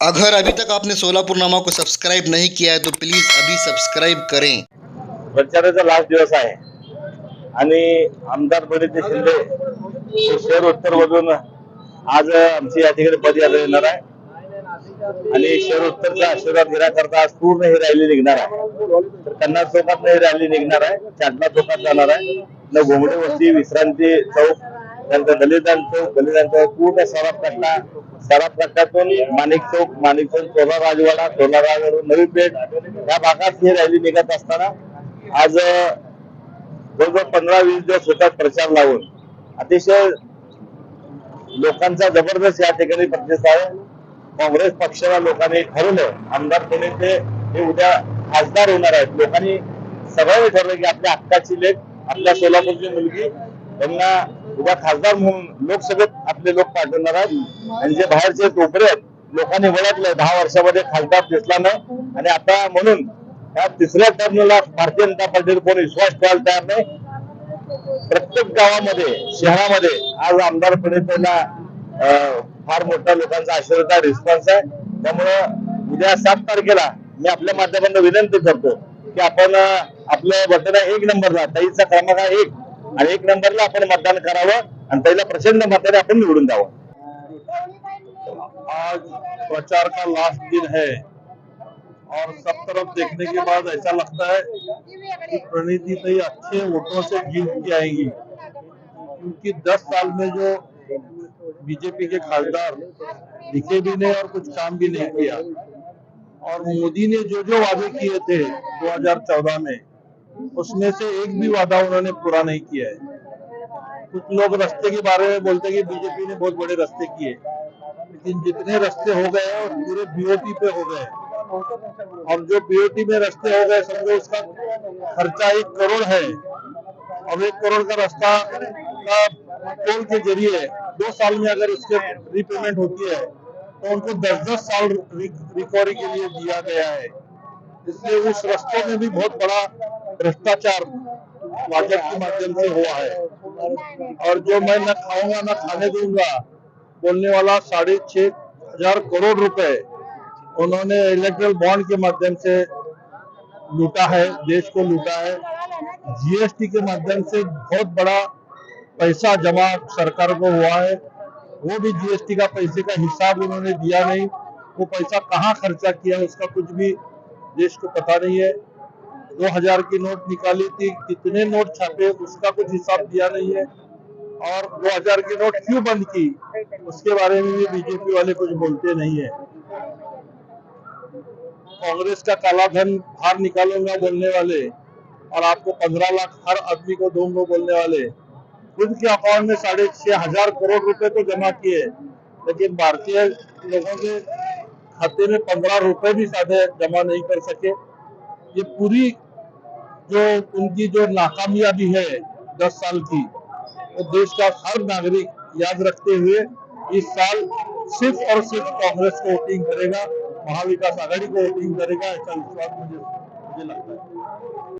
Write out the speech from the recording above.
अगर अभी तक आपने सोलापुर नामा को सब्सक्राइब नहीं किया है तो प्लीज़ अभी सब्सक्राइब करें। प्रचाराचा लास्ट दिवस आहे. आणि आमदार प्रणिती शिंदे हे शहर उत्तर मधून आज आमची या ठिकाणी पदयात्रा येणार आहे. आणि शहर उत्तरचा आशीर्वाद घेण्याकरता आज पूर्ण ही रॅली निघणार आहे. तर कन्नड चौकात ही रॅली निघणार आहे. चाटणा चौकात जाणार आहे. न घोंगडे वस्ती विश्रांती चौक त्यानंतर दलितान चौक चौक पूर्ण सराफ कट्टा सराफ कट्ट्यातून माणिक चौक माणिक चौक सोला राजवाडा तोला राजवाडा नवी पेठ या भागात ही रॅली निघत असताना आज जवळजवळ पंधरा वीस दिवस होतात प्रचार लावून. अतिशय लोकांचा जबरदस्त या ठिकाणी प्रतिसाद आहे. काँग्रेस पक्षाला लोकांनी ठरवलं आमदार कोणी ते हे उद्या खासदार होणार आहेत. लोकांनी सगळ्यांनी ठरलं की आपल्या हक्काची लेख आपल्या सोलापूरची मुलगी त्यांना उद्या खासदार म्हणून लोकसभेत आपले लोक पाठवणार आहेत. आणि जे बाहेरचे टोपरे आहेत लोकांनी ओळखलं दहा वर्षामध्ये खासदार दिसला नाही आणि आता म्हणून या तिसऱ्या टर्मला भारतीय जनता पार्टीवर कोणी विश्वास ठेवायला तयार नाही. प्रत्येक गावामध्ये शहरामध्ये आज आमदार प्रणितांना अं, फार मोठा लोकांचा आशीर्वाद रिस्पॉन्स आहे. त्यामुळं उद्या सात तारखेला मी आपल्या माध्यमांना विनंती करतो की आपण आपलं बटन एक नंबरला ताईचा क्रमांक एक. एक नंबरला आपण मतदान करावं आणि प्रचंड मताने आपण निवडून द्यावं आज प्रचार का लास्ट दिन है? और सब तरफ़ देखने के बाद ऐसा लगता है कि प्रणीति तई अच्छे वोटों से जीत के आएँगी। क्योंकि 10 साल में जो बीजेपी के खासदार दिखे भी नहीं और कुछ काम भी नहीं किया। और मोदी ने जो जो वादे किए थे 2014 में उसमें से एक भी वादा उन्होंने पूरा नहीं किया है। कुछ लोग रास्ते के बारे में बोलते हैं कि बीजेपी ने बहुत बड़े रास्ते किए। लेकिन जितने रास्ते हो गए हैं, पूरे बीओटी पे हो गए। और जो बीओटी में रास्ते हो गए समझो उसका खर्चा एक करोड़ है। और एक करोड़ का रास्ता टोल के ज़रिए दो साल में अगर उसके रिपेमेंट होती है तो उनको दस दस साल रिकवरी के लिए दिया गया है। इसलिए उस रास्तों में भी बहुत बड़ा भ्रष्टाचार भाजपा के माध्यम से हुआ है। और जो मैं न खाऊँगा, न खाने दूँगा, बोलने वाला साढ़े छह हज़ार करोड़ रुपए उन्होंने इलेक्ट्रल बॉन्ड के माध्यम से लूटा है, देश को लूटा है। जीएसटी के माध्यम से बहुत बड़ा पैसा जमा सरकार को हुआ है। वो भी जीएसटी का पैसे का हिसाब उन्होंने दिया नहीं। वो पैसा कहाँ खर्चा किया, उसका कुछ भी देश को पता नहीं है। दो हज़ार की नोट निकाली थी, कितने नोट छापे, उसका कुछ हिसाब दिया नहीं है। और 2000 की नोट क्यों बंद की? उसके बारे में भी बीजेपी वाले कुछ बोलते नहीं है। कांग्रेस का काला धन बाहर निकालूँगा बोलने वाले, और आपको पंद्रह लाख हर आदमी को दूँगा बोलने वाले। खुद के अकाउंट में साढ़े छह हज़ार करोड़ रुपए तो जमा किए, लेकिन भारतीय लोगों के खाते में पंद्रह रुपए भी साधे जमा नहीं कर सके। ये पूरी जो उनकी जो नाकामयाबी है दस साल की, वो देश का हर नागरिक याद रखते हुए इस साल सिर्फ़ और सिर्फ़ कांग्रेस को वोटिंग करेगा, महाविकास आघाड़ी को वोटिंग करेगा, ऐसा विश्वास मुझे मुझे लगता है।